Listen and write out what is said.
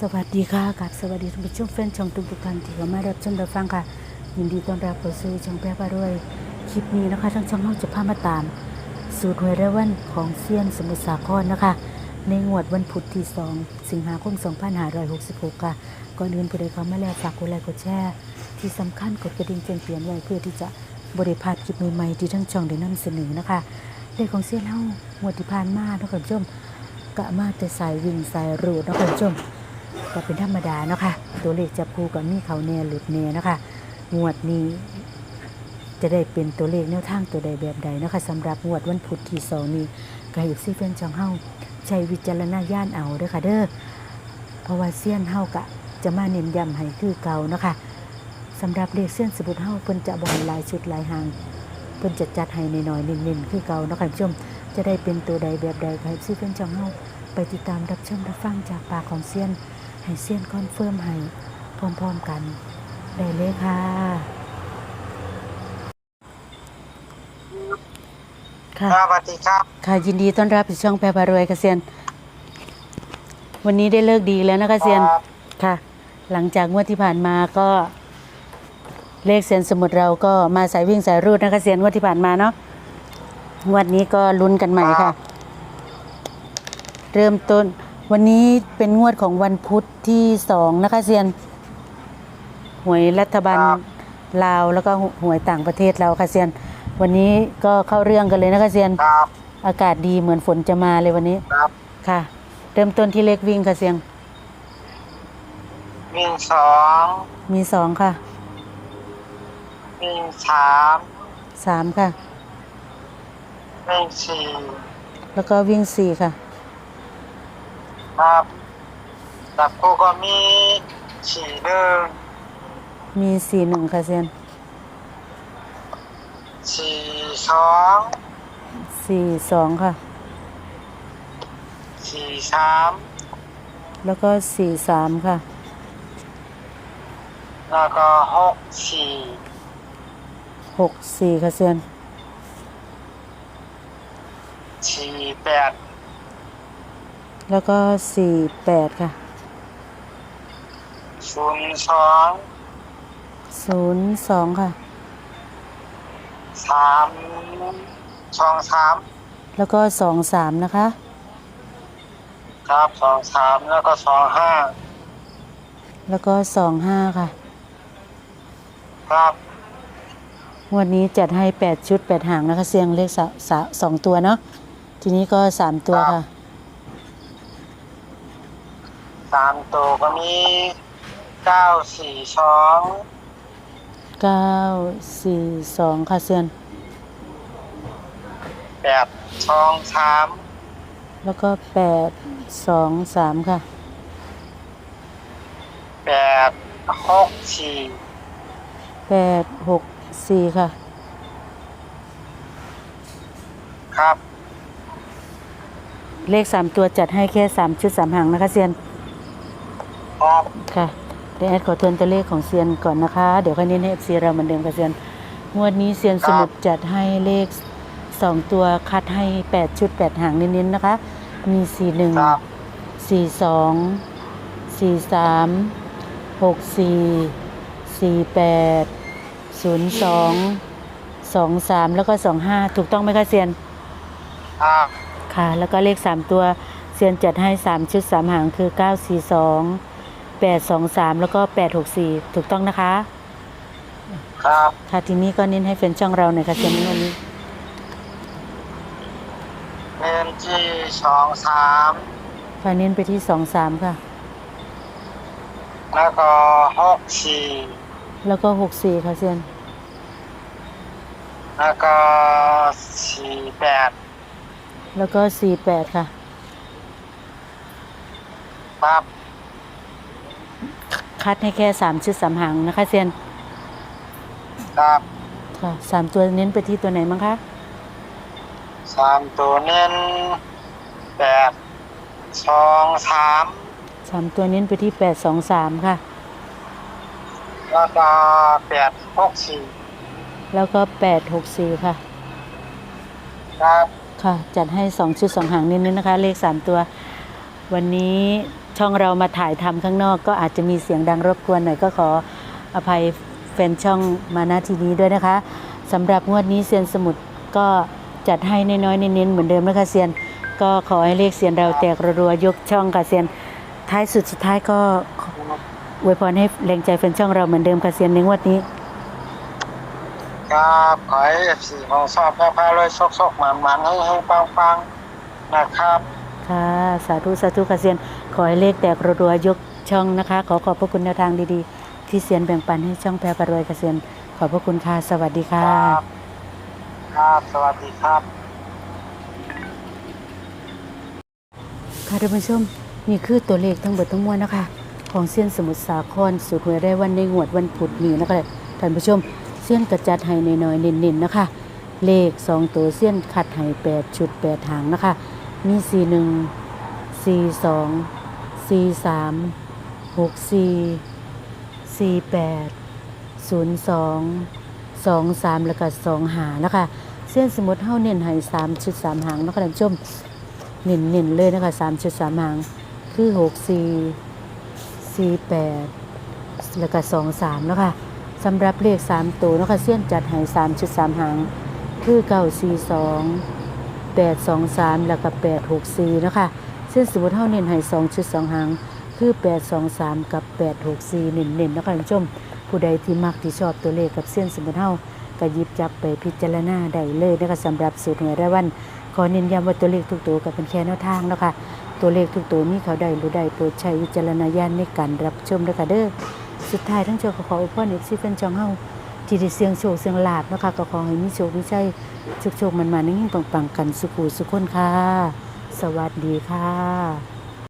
สวัสดีค่ะกับสวัสดีท่านผู้ชมแฟนช่องทุกทุกท่านที่เข้ามารับชมรับฟังค่ะ ยินดีต้อนรับเข้าสู่ช่องแพร่พารวย คลิปนี้นะคะทั้งช่องเราจะพามาตาม สูตรหวยรายวันของเซียนสมุทรสาครนะคะ ในงวดวันพุธที่ 2 สิงหาคม2566 ค่ะก่อนอื่นผู้ใดเข้ามาแล้วฝากกดไลค์กดแชร์ที่สำคัญกดกระดิ่งแจ้งเตือนไว้เพื่อที่จะบริพาดคลิปใหม่ๆที่ทั้งช่องได้นำเสนอนะคะเลขของเซียนเฮางวดที่ผ่านมาเนาะคุณผู้ชมกะมาแต่สายวิ่งสายรูดนะคุณผู้ชม ก็เป็นธรรมดาเนาะค่ะ ตัวเลขจับคู่กับมีเขาแน่หลุดแน่เนาะค่ะ งวดนี้จะได้เป็นตัวเลขแนวทางตัวใดแบบใดเนาะคะสำหรับงวดวันพุธที่สองนี้ก็ให้ซีเฟนจองเฮาใช้วิจารณญาณเอาเด้อค่ะเด้อเพราะว่าเซียนเฮากะจะมาเน้นย้ำให้คือเก่าเนาะค่ะสำหรับเลขเซียนสมุดเฮาเพิ่นจะบ่ให้หลายชุดลายหางเพิ่นจะจัดให้น้อยๆเน้นๆคือเก่าเนาะค่ะคุณผู้ชมจะได้เป็นตัวใดแบบใดก็ให้ซีเฟนจองเฮาไปติดตามรับชมรับฟังจากปากของเซียน ให้เซียนคอนเฟิร์มให้พร้อมๆกัน ได้เลยค่ะ ค่ะสวัสดีครับ ค่ะยินดีต้อนรับสู่ช่องแพรพารวยค่ะเซียน วันนี้ได้เลิกดีแล้วนะคะเซียนครับค่ะ หลังจากงวดที่ผ่านมาก็เลขเซียนสมุดเราก็มาสายวิ่งสายรูดนะคะเซียนงวดที่ผ่านมาเนาะงวดนี้ก็ลุ้นกันใหม่ค่ะ เริ่มต้น วันนี้เป็นงวดของวันพุธที่สองนะคะเซียน หวยรัฐบาลครับ ลาวแล้วก็หวยต่างประเทศเราค่ะเซียน วันนี้ก็เข้าเรื่องกันเลยนะคะเซียน ครับอากาศดีเหมือนฝนจะมาเลยวันนี้ ครับค่ะ เริ่มต้นที่เลขวิ่งค่ะเซียงวิ่งสองมีสองค่ะวิ่งสามสามค่ะวิ่งสี่แล้วก็วิ่งสี่ค่ะ ครับจับคู่ก็มีสี่หนึ่งมีสี่หนึ่งค่ะเซียนสี่สองสี่สองค่ะสี่สามแล้วก็สี่สามค่ะ แล้วก็หกสี่หกสี่ค่ะเซียนสี่แปด แล้วก็สี่แปดค่ะศูนย์สองศูนย์สองค่ะสามสองสามแล้วก็สองสามนะคะ ครับสองสามแล้วก็สองห้าแล้วก็สองห้าค่ะ ครับงวันนี้จัดให้แปดชุดแปดหางนะคะเซียงเลขสาสาสองตัวเนาะทีนี้ก็สามตัวค่ะ สามตัวก็มีเก้าสี่สองเก้าสี่สองค่ะเซียนแปดสองสามแล้วก็แปดสองสามค่ะแปดหกสี่แปดหกสี่ค่ะ ครับ เลขสามตัวจัดให้แค่สามชุดสามหางนะคะเซียน ครับค่ะเดี๋ยวแอดขอทวนตัวเลขของเซียนก่อนนะคะ เดี๋ยวค่อยเน้นให้เอฟซีเราเหมือนเดิมค่ะเซียนงวดนี้เซียนสมุดจัดให้เลขสองตัวคัดให้แปดชุดแปดหางเน้นๆนะคะ มีสี่หนึ่งครับสี่สองสี่สามหกสี่สี่แปดศูนย์สองสองสามแล้วก็สองห้าถูกต้องไหมคะเซียน ครับค่ะ แล้วก็เลขสามตัวเซียนจัดให้สามชุดสามหางคือเก้าสี่สอง แปดสองสามแล้วก็แปดหกสี่ถูกต้องนะคะ ครับ ค่ะทีนี้ก็เน้นให้แฟนช่องเราหน่อยค่ะเซียนวันนี้เงินที่สองสามค่ะเน้นไปที่สองสามค่ะ แล้วก็หกสี่แล้วก็หกสี่ค่ะเซียนแล้วก็สี่แปดแล้วก็สี่แปดค่ะ ครับ คัดให้แค่สามชุดสามหางนะคะเซียนครับค่ะสามตัวเน้นไปที่ตัวไหนมั้งคะสามตัวเน้นแปดสองสามสามตัวเน้นไปที่แปดสองสามค่ะ แล้วก็แปดหกสี่แล้วก็แปดหกสี่ค่ะ ครับ ค่ะ จัดให้สองชุดสองหางนิดนึงนะคะ เลขสามตัว วันนี้ ช่องเรามาถ่ายทำข้างนอก ก็อาจจะมีเสียงดังรบกวนหน่อยก็ขออภัยแฟนช่องมาณทีนี้ด้วยนะคะสำหรับงวดนี้เซียนสมุทรก็จัดให้น้อยๆเน้นๆเหมือนเดิมนะคะเซียนก็ขอให้เลขเซียนเราแตกรัวๆยกช่องค่ะเซียนท้ายสุดสุดท้ายก็อวยพรให้แรงใจแฟนช่องเราเหมือนเดิมค่ะเซียนในงวดนี้ครับขอให้เอฟซีของชอบแม่พาเลยโชคโชคมันมันให้ให้ปังปังนะครับ ค่ะ สาธุสาธุค่ะเซียน ขอให้เลขแตกรัวๆยกช่องนะคะ ขอขอบพระคุณแนวทางดีๆ ที่เซียนแบ่งปันให้ช่องแพรปรวยค่ะเซียน ขอบพระคุณค่ะ สวัสดีค่ะครับ ครับ สวัสดีครับ ค่ะท่านผู้ชมนี่คือตัวเลขทั้งหมดทั้งมวลนะคะ ของเส้นสมุทรสาครสูตรหวยได้วันในงวดวันพุธนี้นะคะท่านผู้ชมเส้นกระจัดให้น้อยๆเน้นๆนะคะ เลขสองตัวเส้นขัดให้แปดชุดแปดหางนะคะ มีสี่หนึ่งสี่สองสี่สามหกสี่สี่แปดศูนย์สองสองสามแล้วก็สองหานะคะเส้นสมุดเท่าเน้นให้สามชุดสามหางนะคะท่านผู้ชมเน้นเน้นเลยนะคะสามชุดสามหางคือหกสี่สี่แปดแล้วก็สองสามแล้วค่ะสำหรับเลขสามตัวนะคะเส้นจัดให้สามชุดสามหางคือเก้าสี่สอง แปดสองสามแล้วก็แปดหกสี่นะคะเส้นสมมติเท่าเน้นให้สองชุดสองหางคือแปดสองสามกับแปดหกสี่เน้นเน้นๆนะคะท่านผู้ชม ผู้ใดที่มักที่ชอบตัวเลขกับเส้นสมมติเท่าก็หยิบจับไปพิจารณาได้เลยนะคะสำหรับสูตรหวยรายวัน ขอเน้นย้ำว่าตัวเลขทุกตัวก็เป็นแค่แนวทางนะคะตัวเลขทุกตัวมีเขาได้หรือได้โปรดใช้วิจารณญาณในการรับชมด้วยค่ะเด้อสุดท้ายทั้งเจ้าก็ขออวยพรเอกซีเฟนจองเฮา ที่ได้เสียงโชคเสียงลาบนะคะก็ขอให้มีโชคมีชัยโชคโชคมันมาในยิ่งปังๆกันสุขุสุขคนค่ะ สวัสดีค่ะ